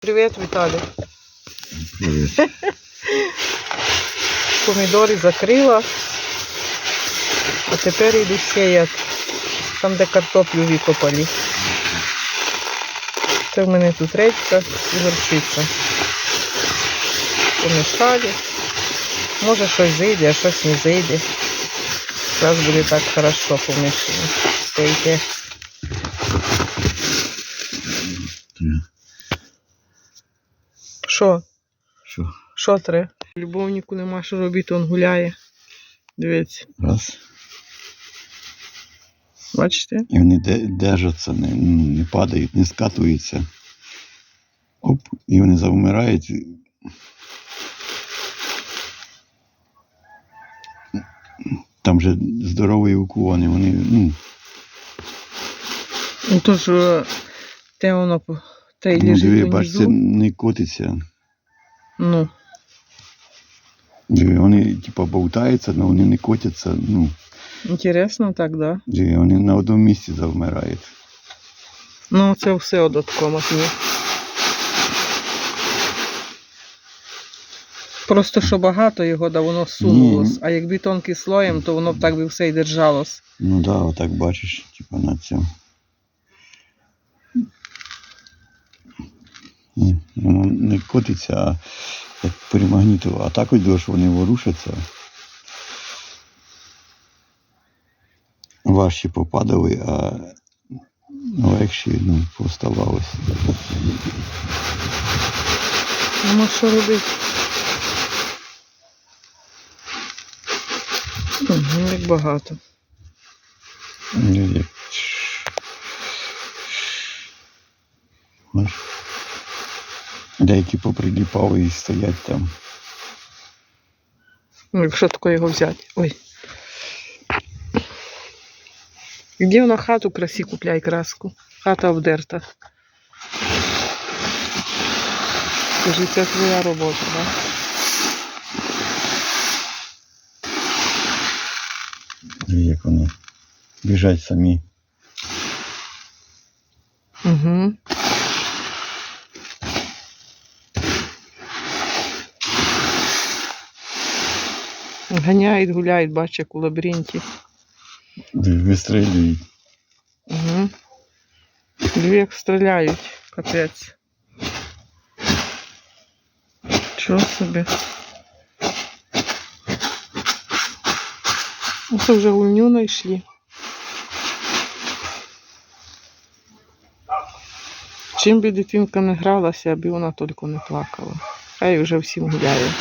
Привіт, Віталій. Привіт. Помідори закрила. А тепер йду сіяти. Там, де картоплю викопали. Це в мене тут редька і горчиця. Помішали. Може щось зайде, а щось не зайде. Зараз буде так хорошо помішано. Стейки. Що? Що? Що треба? Любовнику нема що робити, він гуляє. Дивіться, Раз. бачите? І вони держаться, не, ну, не падають, не скатуються. Оп, і вони завмирають. Там же здорові укони, вони, ну, Ну то ж те воно те ну лежить диви, унизу. не котиться. Ну, Диви, вони типа болтаються, але вони не котяться. Ну, інтересно так, да? диви, вони на одному місці завмирають. Ну, це все одатко мотні. Просто що багато його, да воно сунулось. А якби тонкий слоєм, то воно б так би все і держалось. Ну да, отак бачиш, типа на цьому. Ні, Воно не котиться, а як перемагнітило. А так ось дощ вони ворушаться. Важчі попадали, а легші ну, поставалися. Ну, що робити? Угу, як багато. Ну, як- Бачиш? Деякі поприліпали і стоять там. Ну, якщо тако його взяти. Ой. Іди на хату красі купляй краску. Хата обдерта. Скажи, це твоя робота, так? Диви, як вони біжать самі. Угу. Ганяють, гуляють, бачиш, як у лабіринті. Вистрілюють. Угу. Диви, як стріляють, капець. Чого собі? Ну, Це вже гульню знайшли. Чим би дитинка не гралася, аби вона тільки не плакала. Хай вже всім гуляє.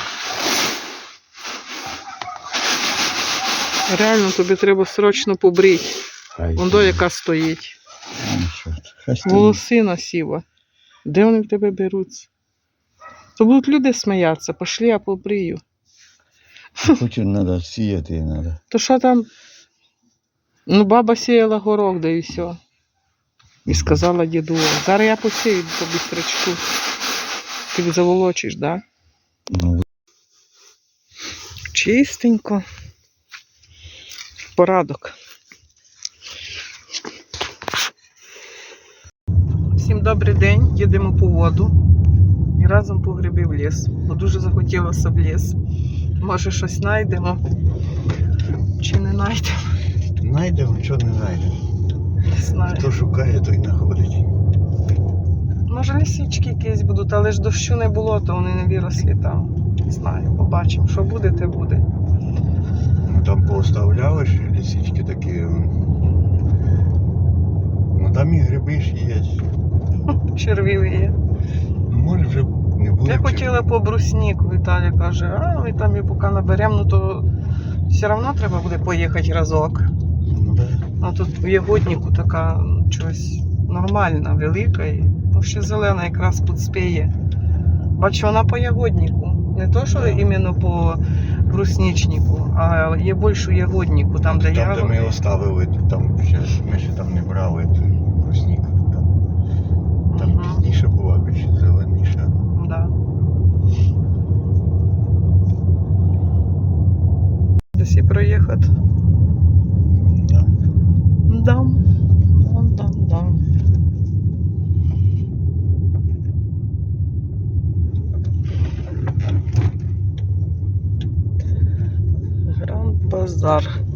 Реально тобі треба срочно побрити. Хай. Вон до яка стоїть. Ну. Волосина сіва. Де вони в тебе беруться? То будуть люди сміятися, пошли, я побрию. Хоче треба сіяти, треба. То що там? Ну, баба сіяла горох, да і все. І сказала діду, зараз я посію по бістрячку. Ти заволочиш, да? Ну, Чистенько. Порадок. Всім добрий день, їдемо по воду. І разом по гриби в ліс. Бо дуже захотілося в ліс. Може щось знайдемо. Чи не знайдемо, Найдемо, що не знайдемо. не знаю. Хто шукає, той знаходить. Може лісички якісь будуть, але ж дощу не було, то вони не виросли там. Не знаю, побачимо. Що буде, те буде. Ну там пооставляли лісички такі. Ну там і гриби ж є. Червиві є. Ну може вже не буде. Я хотіла по брусніку, Віталя каже, а ми там і поки наберемо, ну то все одно треба буде поїхати разок. Ну да. А тут в ягоднику така м, щось нормальна, велика і ну, ще зелена якраз підспіє. Бачу, вона по ягоднику. Не то, що іменно по брусничнику, а є більше ягоднику, там, де Там, де ми оставили, там ще ми ще там не брали брусник. Там, там Мгм. пізніше була, більш зеленіша. Да. Десь і проїхати. Да. Дам. Базар.